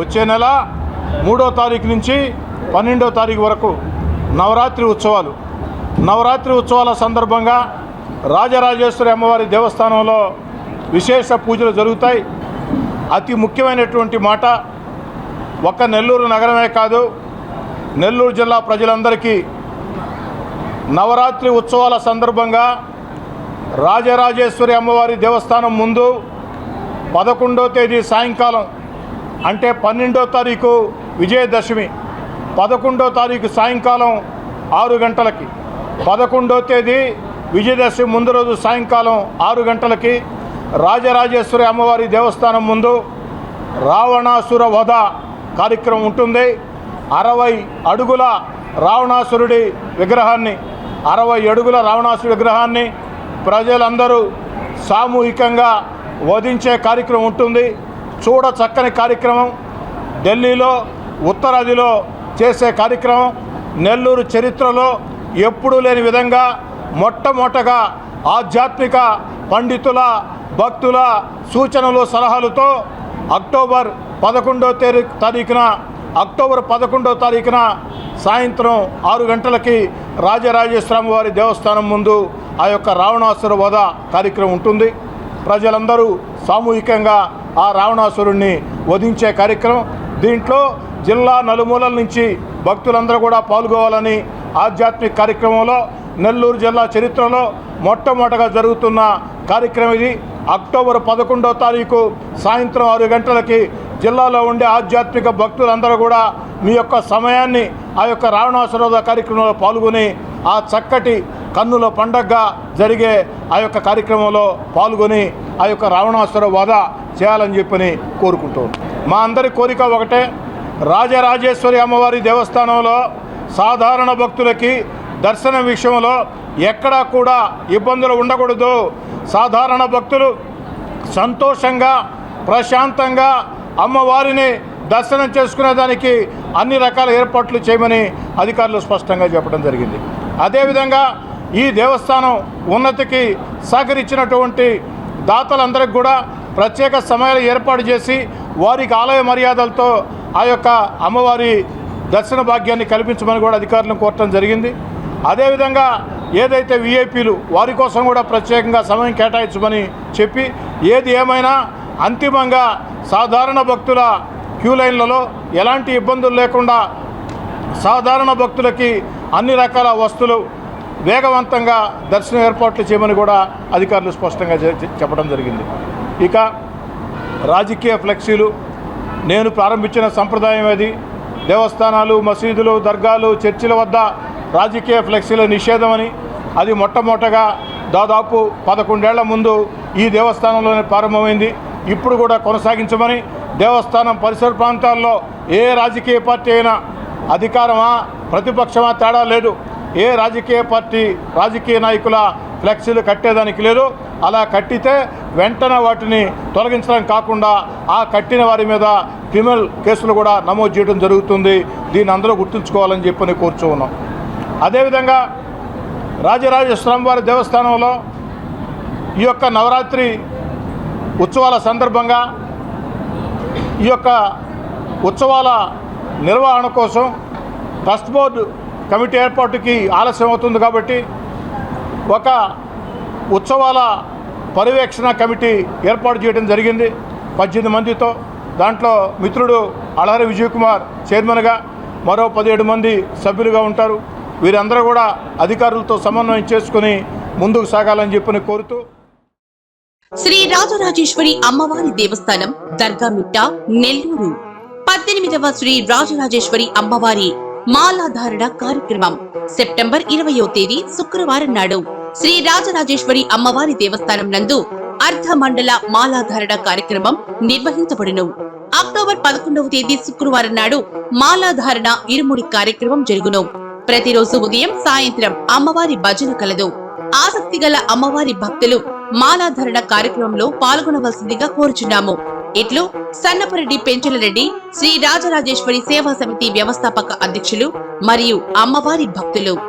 వచ్చే నెల మూడో తారీఖు నుంచి పన్నెండో తారీఖు వరకు నవరాత్రి ఉత్సవాలు. నవరాత్రి ఉత్సవాల సందర్భంగా రాజరాజేశ్వరి అమ్మవారి దేవస్థానంలో విశేష పూజలు జరుగుతాయి. అతి ముఖ్యమైనటువంటి మాట ఒక్క నెల్లూరు నగరమే కాదు నెల్లూరు జిల్లా ప్రజలందరికీ నవరాత్రి ఉత్సవాల సందర్భంగా రాజరాజేశ్వరి అమ్మవారి దేవస్థానం ముందు పదకొండో తేదీ సాయంకాలం అంటే పన్నెండో తారీఖు విజయదశమి పదకొండో తారీఖు సాయంకాలం ఆరు గంటలకి పదకొండో తేదీ విజయదశమి ముందు రోజు సాయంకాలం ఆరు గంటలకి రాజరాజేశ్వరి అమ్మవారి దేవస్థానం ముందు రావణాసుర వధ కార్యక్రమం ఉంటుంది. అరవై అడుగుల రావణాసురుడి విగ్రహాన్ని అరవై అడుగుల రావణాసుడి విగ్రహాన్ని ప్రజలందరూ సామూహికంగా వధించే కార్యక్రమం ఉంటుంది. చూడ చక్కని కార్యక్రమం. ఢిల్లీలో ఉత్తరాదిలో చేసే కార్యక్రమం. నెల్లూరు చరిత్రలో ఎప్పుడూ లేని విధంగా మొట్టమొదటగా ఆధ్యాత్మిక పండితుల భక్తుల సూచనలు సలహాలతో అక్టోబర్ పదకొండో తేదీ తారీఖున అక్టోబర్ పదకొండో తారీఖున సాయంత్రం ఆరు గంటలకి రాజరాజేశ్వరం వారి దేవస్థానం ముందు ఆ యొక్క రావణాసుర వధ కార్యక్రమం ఉంటుంది. ప్రజలందరూ సామూహికంగా ఆ రావణాసురుణ్ణి వధించే కార్యక్రమం. దీంట్లో జిల్లా నలుమూలల నుంచి భక్తులందరూ కూడా పాల్గొవాలని ఆధ్యాత్మిక కార్యక్రమంలో నెల్లూరు జిల్లా చరిత్రలో మొట్టమొదటగా జరుగుతున్న కార్యక్రమం ఇది. అక్టోబర్ పదకొండో తారీఖు సాయంత్రం ఆరు గంటలకి జిల్లాలో ఉండే ఆధ్యాత్మిక భక్తులందరూ కూడా మీ యొక్క సమయాన్ని ఆ యొక్క రావణాసురోధ కార్యక్రమంలో పాల్గొని ఆ చక్కటి కన్నుల పండగగా జరిగే ఆ యొక్క కార్యక్రమంలో పాల్గొని ఆ యొక్క రావణాసుర వధ చేయాలని చెప్పని కోరుకుంటూ మా అందరి కోరిక ఒకటే రాజరాజేశ్వరి అమ్మవారి దేవస్థానంలో సాధారణ భక్తులకి దర్శనం విషయంలో ఎక్కడా కూడా ఇబ్బందులు ఉండకూడదు. సాధారణ భక్తులు సంతోషంగా ప్రశాంతంగా అమ్మవారిని దర్శనం చేసుకునేదానికి అన్ని రకాల ఏర్పాట్లు చేయమని అధికారులు స్పష్టంగా చెప్పడం జరిగింది. అదేవిధంగా ఈ దేవస్థానం ఉన్నతికి సహకరించినటువంటి దాతలందరికీ కూడా ప్రత్యేక సమయాలు ఏర్పాటు చేసి వారికి ఆలయ మర్యాదలతో ఆ యొక్క అమ్మవారి దర్శన భాగ్యాన్ని కల్పించమని కూడా అధికారులను కోరటం జరిగింది. అదేవిధంగా ఏదైతే విఐపీలు వారి కోసం కూడా ప్రత్యేకంగా సమయం కేటాయించమని చెప్పి ఏది ఏమైనా అంతిమంగా సాధారణ భక్తుల క్యూ లైన్లలో ఎలాంటి ఇబ్బందులు లేకుండా సాధారణ భక్తులకి అన్ని రకాల వస్తువులు వేగవంతంగా దర్శనం ఏర్పాట్లు చేయమని కూడా అధికారులు స్పష్టంగా చెప్పడం జరిగింది. ఇక రాజకీయ ఫ్లెక్సీలు. నేను ప్రారంభించిన సంప్రదాయం అది దేవస్థానాలు మసీదులు దర్గాలు చర్చిల వద్ద రాజకీయ ఫ్లెక్సీల నిషేధమని. అది మొట్టమొదటగా దాదాపు పదకొండేళ్ళ ముందు ఈ దేవస్థానంలోనే ప్రారంభమైంది. ఇప్పుడు కూడా కొనసాగించమని దేవస్థానం పరిసర ప్రాంతాల్లో ఏ రాజకీయ పార్టీ అయినా అధికారమా ప్రతిపక్షమా తేడా లేదు. ఏ రాజకీయ పార్టీ రాజకీయ నాయకుల ఫ్లెక్సీలు కట్టేదానికి లేదు. అలా కట్టితే వెంటనే వాటిని తొలగించడం కాకుండా ఆ కట్టిన వారి మీద క్రిమినల్ కేసులు కూడా నమోదు చేయడం జరుగుతుంది. దీన్ని అందరూ గుర్తుంచుకోవాలని చెప్పి కోరుచూ ఉన్నాం. అదేవిధంగా రాజరాజేశ్వరం వారి దేవస్థానంలో ఈ యొక్క నవరాత్రి ఉత్సవాల సందర్భంగా ఈ యొక్క ఉత్సవాల నిర్వహణ కోసం ట్రస్ట్ బోర్డు కమిటీ ఏర్పాటుకి ఆలస్యం అవుతుంది కాబట్టి ఒక ఉత్సవాల పర్యవేక్షణ కమిటీ ఏర్పాటు చేయడం జరిగింది. పద్దెనిమిది మందితో. దాంట్లో మిత్రుడు అళహరి విజయ్ కుమార్ చైర్మన్గా మరో పదిహేడు మంది సభ్యులుగా ఉంటారు. వీరందరూ కూడా అధికారులతో సమన్వయం చేసుకుని ముందుకు సాగాలని చెప్పని కోరుతూ శ్రీ రాజరాజేశ్వరి అమ్మవారి దేవస్థానం దర్గామిట్ట నెల్లూరు. పద్దెనిమిదవ శ్రీ రాజరాజేశ్వరి అమ్మవారి మాలాధారణ కార్యక్రమం. సెప్టెంబర్ ఇరవయో తేదీ శుక్రవారం నాడు శ్రీ రాజరాజేశ్వరి అమ్మవారి దేవస్థానం నందు అర్ధ మండల మాలాధారణ కార్యక్రమం నిర్వహించబడును. అక్టోబర్ పదకొండవ తేదీ శుక్రవారం నాడు మాలాధారణ ఇరుముడి కార్యక్రమం జరుగును. ప్రతిరోజు ఉదయం సాయంత్రం అమ్మవారి భజన కలదు. ఆసక్తి గల అమ్మవారి భక్తులు మాలాధరణ కార్యక్రమంలో పాల్గొనవలసిందిగా కోరుచున్నాము. ఇట్లు సన్నపురెడ్డి పెంచులరెడ్డి శ్రీ రాజరాజేశ్వరి సేవా సమితి వ్యవస్థాపక అధ్యక్షులు మరియు అమ్మవారి భక్తులు.